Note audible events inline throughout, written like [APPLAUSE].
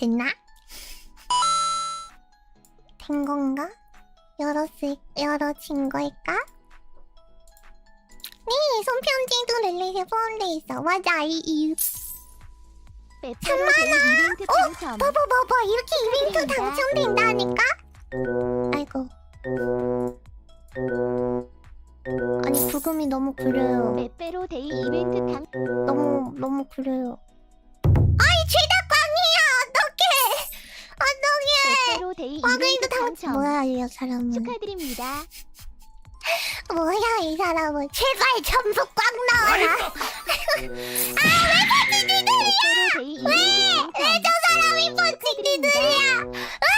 됐나? 된 건가? 열었을, 열어진 걸까? 네, 손편지도 릴리에 포함돼 있어. 맞아, 이, 이. 빼빼로 데이 이벤트 당첨. 봐봐, 봐봐. 이렇게 이벤트 당첨된다니까? 아이고. 아니, 부금이 너무 구려요. 빼빼로 데이 이벤트 당. 너무, 너무 구려요. 데이 이벤트 당첨. 뭐야, 이 사람은. 축하드립니다. [LAUGHS] 뭐야 이 사람은 제발 전부 꽉 나와라 데이 이벤트 당첨. 저 사람이 번찍이들이야 아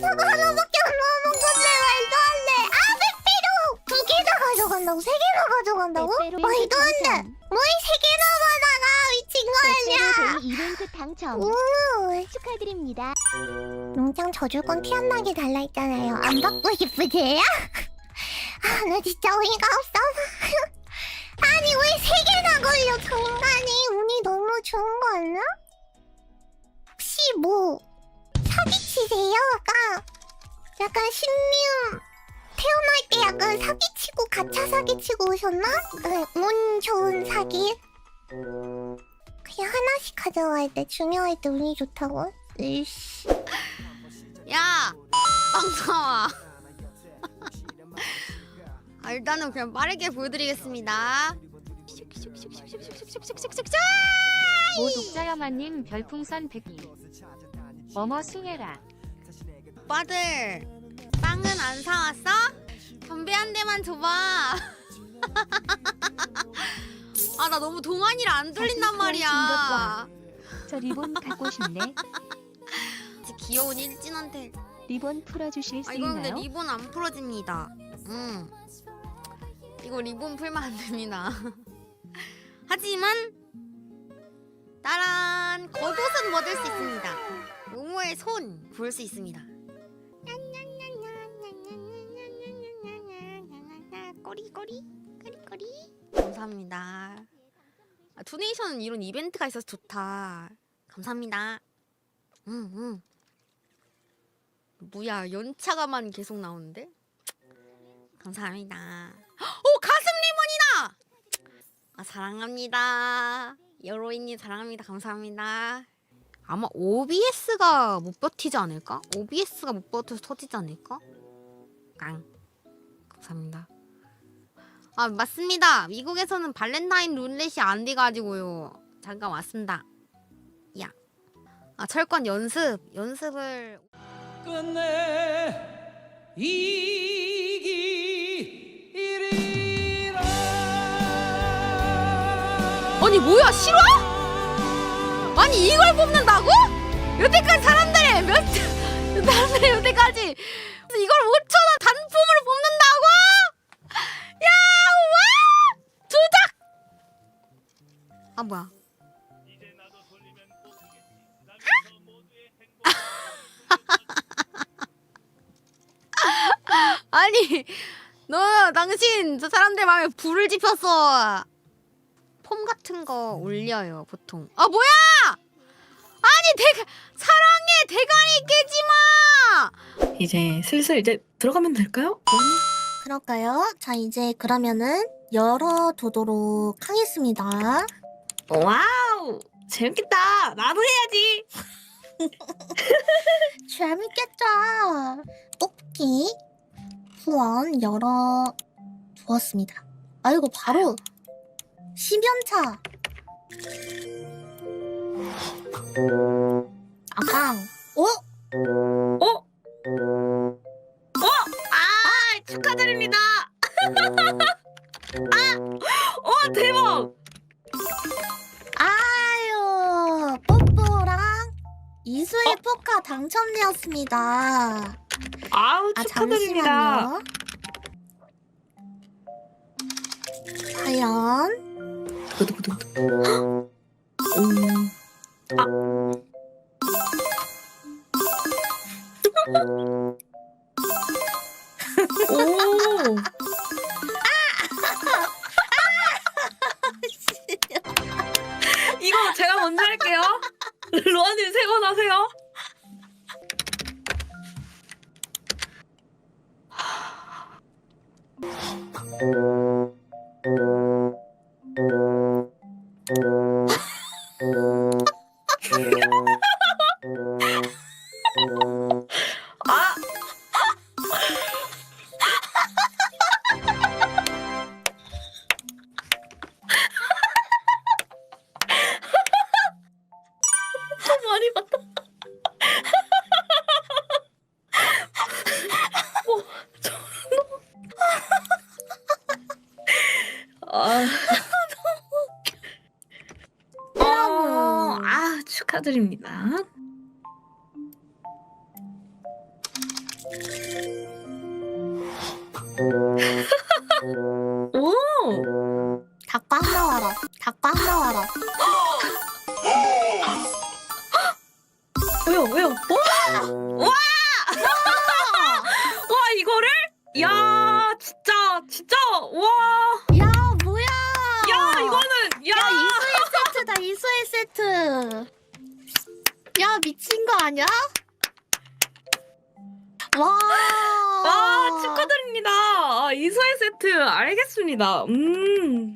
저거 하나밖에 안 남은 건데 말도 안 돼 아 빼빼로 두개다 가져간다고 세 개나 가져간다고? 말도 안돼 당첨. 뭐이 세 개나 받 데이 이벤트 당첨. 오 축하드립니다. 농장 져줄 건티안 나게 달라 했잖아요 안 받고 싶으세요? [LAUGHS] 아 나 진짜 어이가 없어서 [LAUGHS] 아니 왜 세 개나 걸려 저 인간이 운이 너무 좋은 거 아니야? 혹시 뭐 사기치세요? 약간 약간 신미음 태어날 때 약간 사기치고 가차 사기치고 오셨나? 네, 운 좋은 사기 하나씩 가져갈 때 중요할 때 운이 좋다고? 으이씨. 야! 빵사와. 아, 일단은 그냥 빠르게 보여드리겠습니다. 슉슉슉슉슉슉슉슉슉슉슉. 모 독자야마님 별풍선 100개 어머 숭해라. 오빠들 빵은 안 사왔어? 담배 한 대만 줘봐. 아 나 너무 동안이라 안 들린단 말이야 저 리본 갖고 싶네 진짜 [LAUGHS] 귀여운 일진한테 리본 풀어주실 수 아 이거 근데 있나요? 리본 안 풀어집니다. 음. 이거 리본 풀면 안 됩니다. [LAUGHS] 하지만 따란 겉옷은 뭐 얻을 수 있습니다. 모모의 손볼수 있습니다. 꼬리 꼬리 꼬리 꼬리 감사합니다. 아, 투네이션은 이런 이벤트가 있어서 좋다. 감사합니다. 응 응. 뭐야 연차가만 계속 나오는데? 감사합니다. 오 가슴 리본이다. 아 사랑합니다. 여로이님 사랑합니다. 감사합니다. 아마 OBS가 못 버티지 않을까? OBS가 못 버텨서 터지지 않을까? 깡. 감사합니다. 아 맞습니다. 미국에서는 발렌타인 룰렛이 안 돼가지고요. 잠깐 왔습니다. 야. 아 철권 연습 연습을 끝내 이기리라 아니 뭐야 싫어? 아니 이걸 뽑는다고? 여태까지 사람들이 몇 [LAUGHS] 사람들이 여태까지 아 뭐야? [LAUGHS] 아니 너 당신 저 사람들 마음에 불을 지폈어. 폼 같은 거 올려요 보통. 아 뭐야? 아니 대가 사랑해 대가리 깨지 마. 이제 슬슬 이제 들어가면 될까요? 그럴까요? 자 이제 그러면은 열어두도록 하겠습니다 와우 재밌겠다 나도 해야지 [LAUGHS] 재밌겠죠? 뽑기 후원 열어 두었습니다. 아이고 바로 10연차. 아강. 어? 어? 어? 아 축하드립니다 [LAUGHS] 아! 어 대박 수의 포카 당첨되었습니다. 아우 아 축하드립니다 잠시만요. 과연. 오. [LAUGHS] 도마님 세번하세요. [LAUGHS] 많이 봤다. [LAUGHS] 어, 저 아. 어, 아, 축하드립니다. [LAUGHS] 와! 야 뭐야? 야, 이거는, 야! 야 이수의 세트다 이수의 세트. 야 미친 거 아니야? 와. 아, 축하드립니다. 아, 이소의 세트, 알겠습니다. 음.